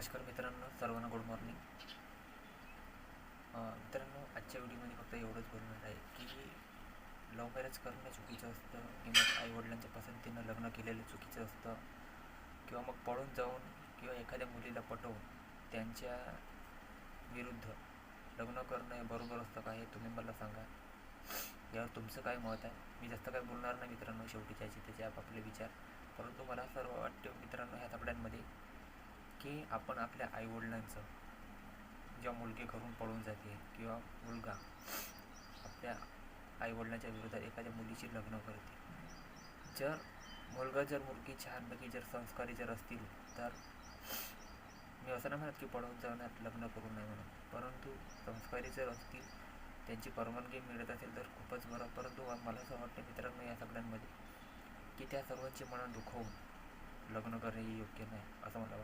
नमस्कार मित्रांनो सर्वांना गुड मॉर्निंग मित्रांनो आजच्या व्हिडिओमध्ये फक्त एवढंच बोलणार आहे की लव्ह मॅरेज करणं चुकीचं असतं किंवा आईवडिलांच्या पसंतीनं लग्न केलेलं चुकीचं असतं किंवा मग पळून जाऊन किंवा एखाद्या मुलीला पटवून त्यांच्या विरुद्ध लग्न करणं हे बरोबर असतं का हे तुम्ही मला सांगा. यावर तुमचं काय मत आहे? मी जास्त काय बोलणार नाही मित्रांनो शेवटी त्याचे त्याचे आपापले विचार. परंतु मला सर्व वाटतं मित्रांनो ह्या तापड्यांमध्ये की आपण आपल्या आईवडिलांचं जेव्हा मुलगी घरून पळून जाते किंवा मुलगा आपल्या आईवडिलांच्या विरोधात एखाद्या मुलीशी लग्न करते. जर मुलगा जर मुलगी छानपैकी जर संस्कारी जर असतील तर मी असं नाही म्हणत की पळून जाण्यात लग्न करू नये म्हणून. परंतु संस्कारी जर असतील त्यांची परवानगी मिळत असेल तर खूपच बरं. परंतु मला असं वाटतं मित्रांनो या सगळ्यांमध्ये की त्या सर्वांची मनं दुखवून लग्न करणे हे योग्य नाही असं मला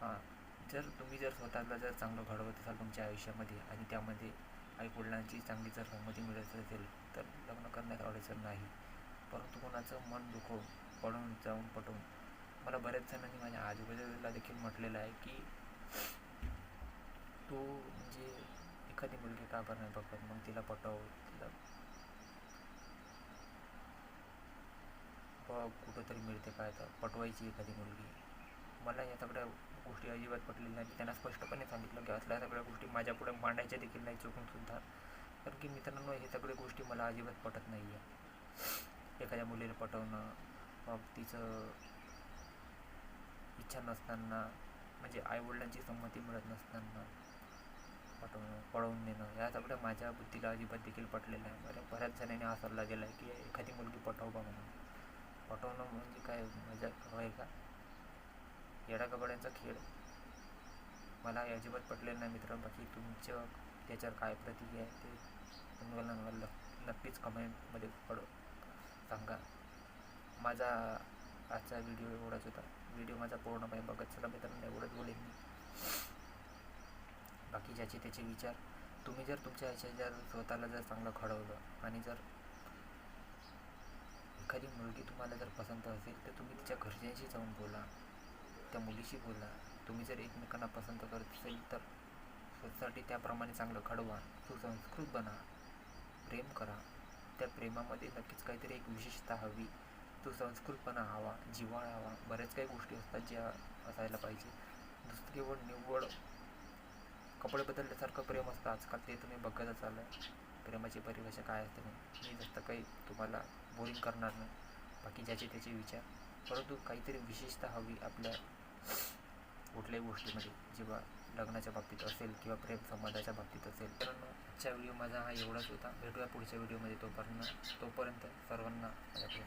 हां. जर तुम्ही जर स्वतःला जर चांगलं घडवत असाल तुमच्या आयुष्यामध्ये आणि त्यामध्ये आईवडिलांची चांगली जर संमती मिळत असेल तर लग्न करण्यात अडचण नाही. परंतु कोणाचं मन दुखवून पडून जाऊन पटवून मला बऱ्याच जणांनी माझ्या आजूबाजूला देखील म्हटलेलं आहे की तू म्हणजे एखादी मुलगी का बरं नाही बघत मग तिला पटव तिला बघ कुठंतरी मिळते काय तर पटवायची एखादी मुलगी. मला या सगळ्या गोष्टी अजिबात पटलेल्या नाही त्यांना स्पष्टपणे सांगितलं की असल्या सगळ्या गोष्टी माझ्यापुढे मांडायच्या देखील नाही चुकून सुद्धा. कारण की मित्रांनो हे सगळे गोष्टी मला अजिबात पटत नाही आहे एखाद्या मुलीला पटवणं मग तिचं इच्छा नसताना म्हणजे आईवडिलांची संमती मिळत नसताना पटवणं पळवून नेणं या सगळ्या माझ्या बुद्धीला अजिबात देखील पटलेलं आहे बऱ्या बऱ्याच जणांनी हा सल्ला गेला आहे की एखादी मुलगी पटवबा म्हणून. पटवणं म्हणजे काय मजा आहे का? कबड्यांचा खेळ. मला हे अजिबात पटलेलं नाही मित्रांनो बाकी तुमचं त्याच्यावर काय प्रतिक्रिया आहे ते तुम्हाला मला नक्कीच कमेंटमध्ये पड. सांगा. माझा आजचा व्हिडिओ एवढाच होता. व्हिडिओ माझा पूर्णपणे बघत चला मित्रांनो एवढंच बोलेन मी. बाकी ज्याचे त्याचे विचार. तुम्ही जर तुमच्या ह्याच्या जर स्वतःला जर चांगलं घडवलं आणि जर एखादी मुलगी तुम्हाला जर पसंत असेल तर तुम्ही तिच्या घरच्यांशी जाऊन बोला. त्या बोला तुम्ही जर एकमेकांना पसंत करत असेल तर स्वतःसाठी त्याप्रमाणे चांगलं घडवा सुसंस्कृत बना प्रेम करा. त्या प्रेमामध्ये नक्कीच काहीतरी एक विशेषता हवी. तो संस्कृतपणा हवा जिव्हाळा हवा. बऱ्याच काही गोष्टी असतात ज्या असायला पाहिजे. दुसरी केवळ निव्वळ. कपडे बदलल्यासारखं प्रेम असतं आजकाल. ते तुम्ही बघतच आलं प्रेमाची परिभाषा काय असते मी जास्त काही तुम्हाला बोरिंग करणार नाही. बाकी ज्याचे त्याचे विचार. परंतु काहीतरी विशेषता हवी आपल्या कुठल्याही गोष्टीमध्ये जेव्हा लग्नाच्या बाबतीत असेल किंवा प्रेम संबंधाच्या बाबतीत असेल. तर आजच्या व्हिडिओ माझा हा एवढाच होता. भेटूया पुढच्या व्हिडिओमध्ये तोपर्यंत तोपर्यंत सर्वांना माझ्याकडे